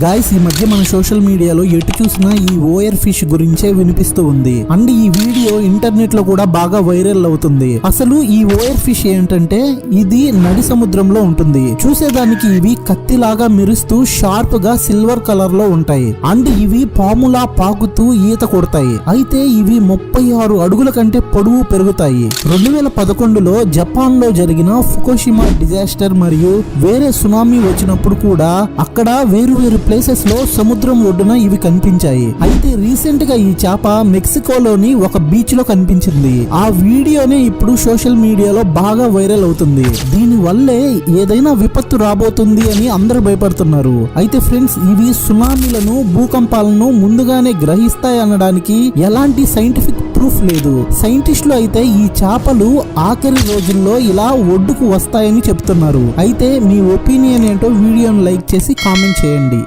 Guys ఈ మధ్య మన సోషల్ మీడియాలో ఎటు చూసినా ఈ ఓయర్ ఫిష్ గురించే వినిపిస్తూ ఉంది. అండ్ ఈ వీడియో ఇంటర్నెట్లో కూడా బాగా వైరల్ అవుతుంది. అసలు ఈ ఓయర్ ఫిష్ ఏంటంటే ఇది నడి సముద్రంలో ఉంటుంది. చూసేదానికి ఇవి కత్తిలాగా మెరుస్తూ షార్ప్గా సిల్వర్ కలర్లో ఉంటాయి. అండ్ ఇవి పాములా పాకుతూ ఈత కొడతాయి. అయితే ఇవి ముప్పై ఆరు అడుగుల కంటే పొడవు పెరుగుతాయి. రెండు వేల పదకొండులో జపాన్లో జరిగిన ఫుకోషిమా డిజాస్టర్ మరియు వేరే సునామీ వచ్చినప్పుడు కూడా అక్కడ వేరు వేరు ప్లేసెస్లో సముద్రం ఒడ్డున ఇవి కనిపించాయి. అయితే రీసెంట్గా ఈ చేప మెక్సికోలోని ఒక బీచ్లో కనిపించింది. ఆ వీడియోనే ఇప్పుడు సోషల్ మీడియాలో బాగా వైరల్ అవుతుంది. దీని వల్లే ఏదైనా విపత్తు రాబోతుంది అని అందరూ భయపడుతున్నారు. అయితే ఫ్రెండ్స్ ఇవి సునామీలను భూకంపాలను ముందుగానే గ్రహిస్తాయి అనడానికి ఎలాంటి సైంటిఫిక్ ప్రూఫ్ లేదు. సైంటిస్టులు అయితే ఈ చేపలు ఆఖరి రోజుల్లో ఇలా ఒడ్డుకు వస్తాయని చెప్తున్నారు. అయితే మీ ఒపీనియన్ ఏంటో వీడియోను లైక్ చేసి కామెంట్ చేయండి.